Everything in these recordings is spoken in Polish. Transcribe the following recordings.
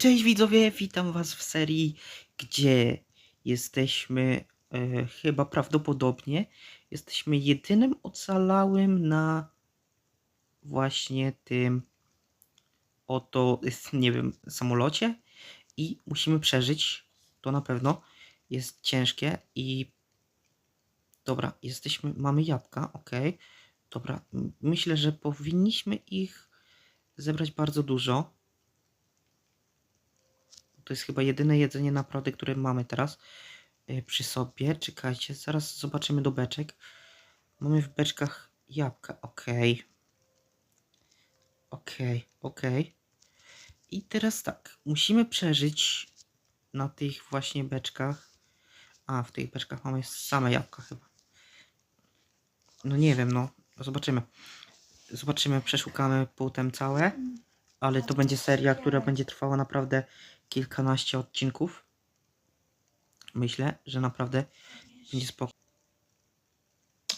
Cześć widzowie, witam was w serii, gdzie jesteśmy e, chyba prawdopodobnie jesteśmy jedynym ocalałym na właśnie tym oto, nie wiem, samolocie i musimy przeżyć, to na pewno jest ciężkie i dobra, jesteśmy, mamy jabłka, ok, dobra, myślę, że powinniśmy ich zebrać bardzo dużo. To jest chyba jedyne jedzenie naprawdę, które mamy teraz y, przy sobie. Czekajcie, zaraz zobaczymy do beczek. Mamy w beczkach jabłka. Okej. Okej, okej. I teraz tak, musimy przeżyć na tych właśnie beczkach. A, w tych beczkach mamy same jabłka chyba. No nie wiem, no. Zobaczymy. Zobaczymy, przeszukamy potem całe. Ale to będzie seria, która będzie trwała naprawdę kilkanaście odcinków. Myślę, że naprawdę będzie spoko.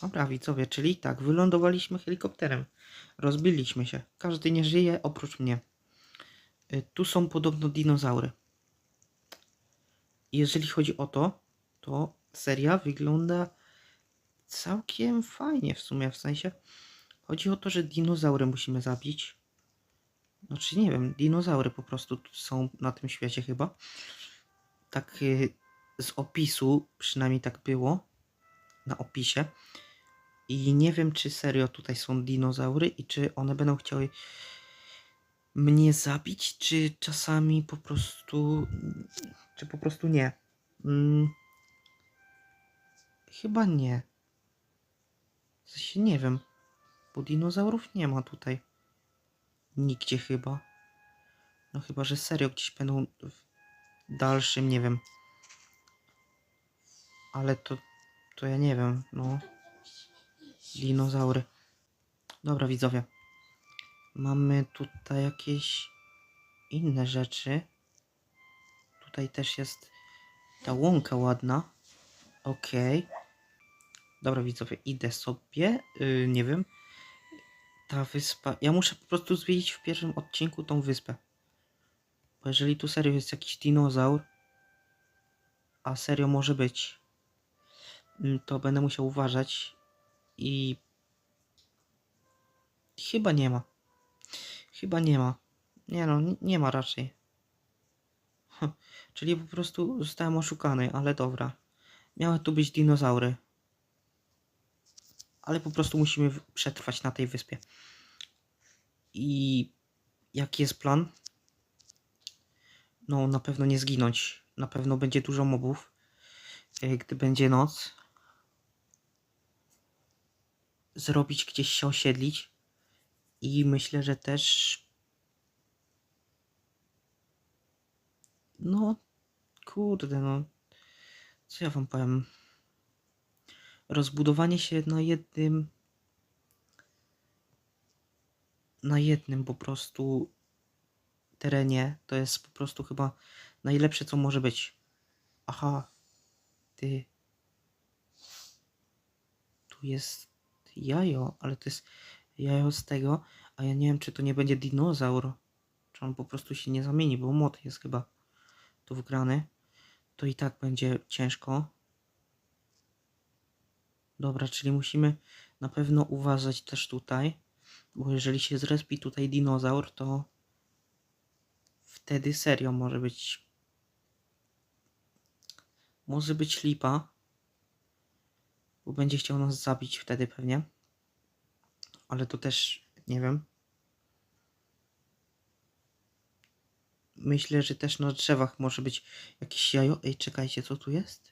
Dobra, widzowie, czyli tak, wylądowaliśmy helikopterem. Rozbiliśmy się. Każdy nie żyje oprócz mnie. Y, Tu są podobno dinozaury. Jeżeli chodzi o to, to seria wygląda całkiem fajnie w sumie, w sensie chodzi o to, że dinozaury musimy zabić. Znaczy nie wiem, dinozaury po prostu tu są na tym świecie chyba. Tak y, z opisu, przynajmniej tak było na opisie. I nie wiem, czy serio tutaj są dinozaury i czy one będą chciały mnie zabić, czy czasami po prostu. Czy po prostu nie. Mm, chyba nie. W sensie nie wiem, bo dinozaurów nie ma tutaj. Nigdzie chyba. No chyba, że serio gdzieś będą w dalszym, nie wiem. Ale to, to ja nie wiem, no. Dinozaury. Dobra, widzowie. Mamy tutaj jakieś inne rzeczy. Tutaj też jest ta łąka ładna. Okej. Dobra, widzowie, idę sobie. Yy, nie wiem. Ta wyspa. Ja muszę po prostu zwiedzić w pierwszym odcinku tą wyspę. Bo jeżeli tu serio jest jakiś dinozaur, a serio może być, mm, to będę musiał uważać i chyba nie ma. Chyba nie ma. Nie no, nie ma raczej. Czyli po prostu zostałem oszukany, ale dobra. Miały tu być dinozaury. Ale po prostu musimy przetrwać na tej wyspie. I jaki jest plan? No, na pewno nie zginąć. Na pewno będzie dużo mobów, e, gdy będzie noc. Zrobić gdzieś się osiedlić. I myślę, że też. No, kurde, no. Co ja wam powiem? Rozbudowanie się na jednym. Na jednym po prostu terenie to jest po prostu chyba najlepsze, co może być. Aha, ty. Tu jest jajo, ale to jest jajo z tego, a ja nie wiem, czy to nie będzie dinozaur. Czy on po prostu się nie zamieni, bo młot jest chyba tu wgrany. To i tak będzie ciężko. Dobra, czyli musimy na pewno uważać też tutaj, bo jeżeli się zrespi tutaj dinozaur, to wtedy serio może być może być lipa, bo będzie chciał nas zabić wtedy pewnie. Ale to też nie wiem. Myślę, że też na drzewach może być jakieś jajo. Ej, czekajcie, co tu jest?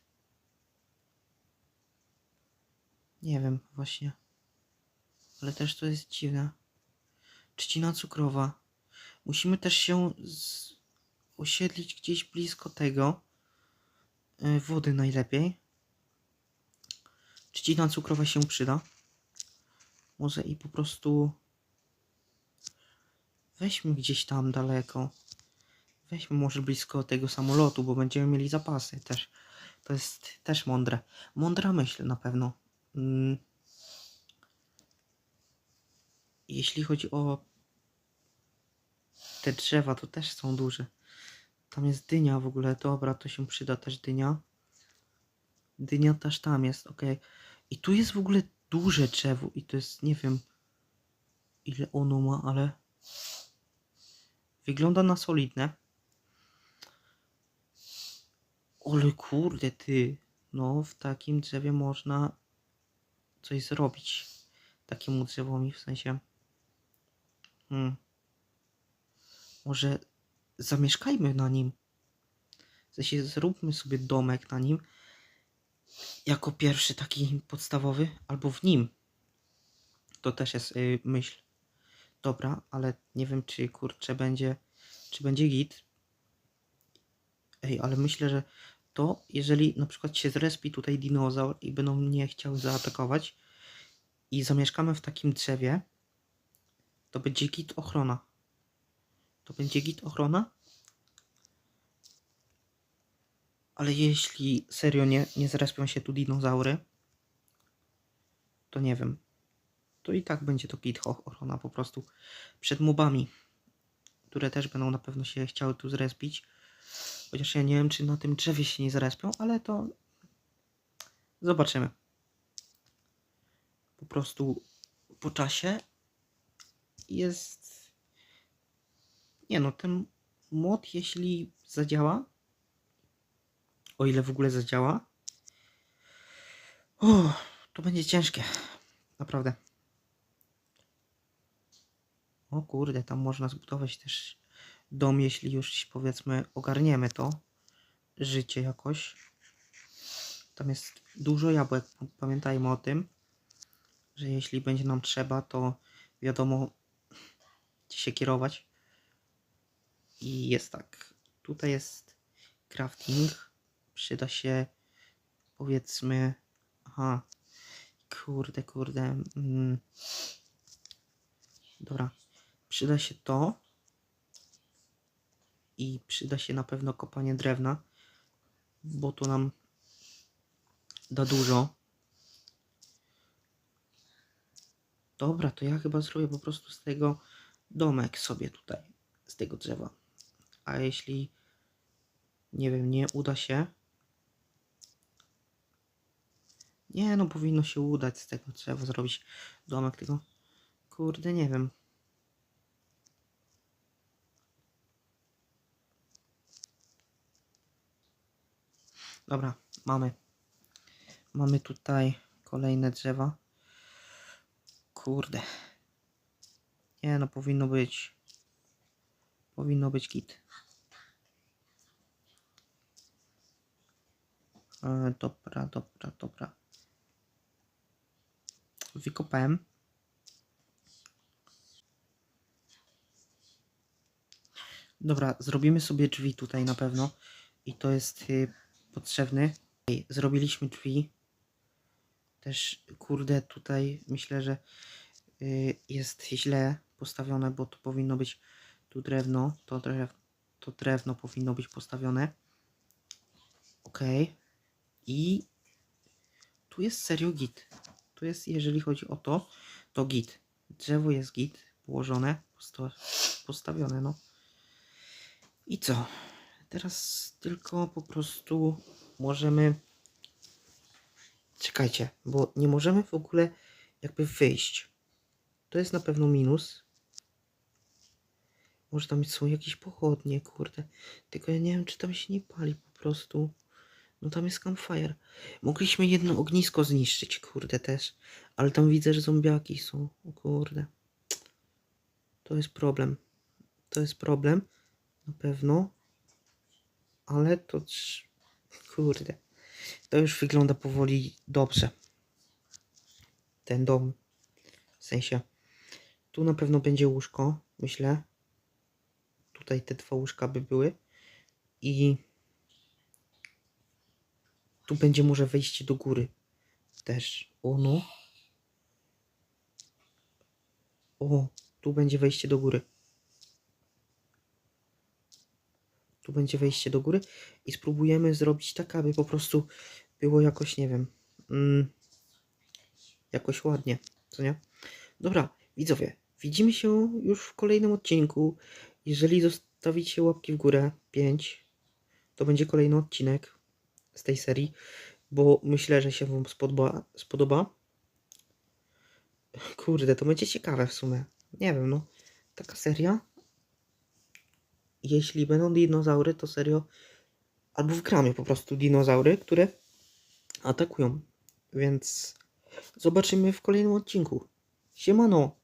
Nie wiem, właśnie. Ale też to jest dziwne. Trzcina cukrowa. Musimy też się z... osiedlić gdzieś blisko tego. y, Wody najlepiej. Trzcina cukrowa się przyda. Może i po prostu weźmy gdzieś tam daleko. Weźmy może blisko tego samolotu, bo będziemy mieli zapasy też. To jest też mądre. Mądra myśl na pewno. Mm. Jeśli chodzi o te drzewa, to też są duże. Tam jest dynia w ogóle. Dobra, to się przyda też dynia. Dynia też tam jest, ok. I tu jest w ogóle duże drzewo i to jest, nie wiem ile ono ma, ale wygląda na solidne. Ale kurde ty, no w takim drzewie można coś zrobić. Takiemu drzewowi w sensie. Hmm. Może zamieszkajmy na nim. W sensie zróbmy sobie domek na nim. Jako pierwszy taki podstawowy, albo w nim. To też jest y, myśl. Dobra, ale nie wiem czy kurczę będzie. Czy będzie git. Ej, ale myślę, że to jeżeli na przykład się zrespi tutaj dinozaur i będą mnie chciały zaatakować i zamieszkamy w takim drzewie, to będzie git ochrona. To będzie git ochrona. Ale jeśli serio nie, nie zrespią się tu dinozaury, to nie wiem. To i tak będzie to git ochrona po prostu przed mobami, które też będą na pewno się chciały tu zrespić. Chociaż ja nie wiem, czy na tym drzewie się nie zrespią, ale to zobaczymy. Po prostu po czasie jest. Nie no, ten mod, jeśli zadziała, o ile w ogóle zadziała, o, to będzie ciężkie. Naprawdę. O kurde, tam można zbudować też dom, jeśli już powiedzmy ogarniemy to życie jakoś. Tam jest dużo jabłek, pamiętajmy o tym, że jeśli będzie nam trzeba, to wiadomo gdzie się kierować. I jest tak, tutaj jest crafting, przyda się powiedzmy, aha, kurde, kurde, mm. dobra, przyda się to, i przyda się na pewno kopanie drewna, bo to nam da dużo. Dobra, to ja chyba zrobię po prostu z tego domek sobie tutaj, z tego drzewa. A jeśli, nie wiem, nie uda się, nie no, powinno się udać z tego drzewa zrobić domek, tylko kurde, nie wiem. Dobra, mamy. Mamy tutaj kolejne drzewa. Kurde. Nie no, powinno być. Powinno być kit. E, dobra, dobra, dobra. Wykopałem. Dobra, zrobimy sobie drzwi tutaj na pewno. I to jest y, potrzebny. Zrobiliśmy drzwi. Też, kurde, tutaj myślę, że y, jest źle postawione, bo to powinno być tu drewno. To, drew, to drewno powinno być postawione. Ok. I tu jest serio git. Tu jest, jeżeli chodzi o to, to git. Drzewo jest git, położone, posta postawione, no. I co? Teraz tylko po prostu możemy. Czekajcie, bo nie możemy w ogóle jakby wyjść. To jest na pewno minus. Może tam są jakieś pochodnie, kurde. Tylko ja nie wiem, czy tam się nie pali po prostu. No tam jest campfire. Mogliśmy jedno ognisko zniszczyć, kurde też. Ale tam widzę, że zombiaki są. O kurde. To jest problem. To jest problem. Na pewno. Ale to... Kurde. To już wygląda powoli dobrze. Ten dom. W sensie. Tu na pewno będzie łóżko, myślę. Tutaj te dwa łóżka by były. I... Tu będzie może wejście do góry. Też. O no. O, tu będzie wejście do góry. Tu będzie wejście do góry i spróbujemy zrobić tak, aby po prostu było jakoś, nie wiem, mm, jakoś ładnie, co nie? Dobra, widzowie, widzimy się już w kolejnym odcinku. Jeżeli zostawicie łapki w górę, 5, to będzie kolejny odcinek z tej serii, bo myślę, że się Wam spodoba. spodoba. Kurde, to będzie ciekawe w sumie. Nie wiem, no. Taka seria. Jeśli będą dinozaury, to serio. Albo w gramie po prostu dinozaury, które atakują. Więc zobaczymy w kolejnym odcinku. Siemano!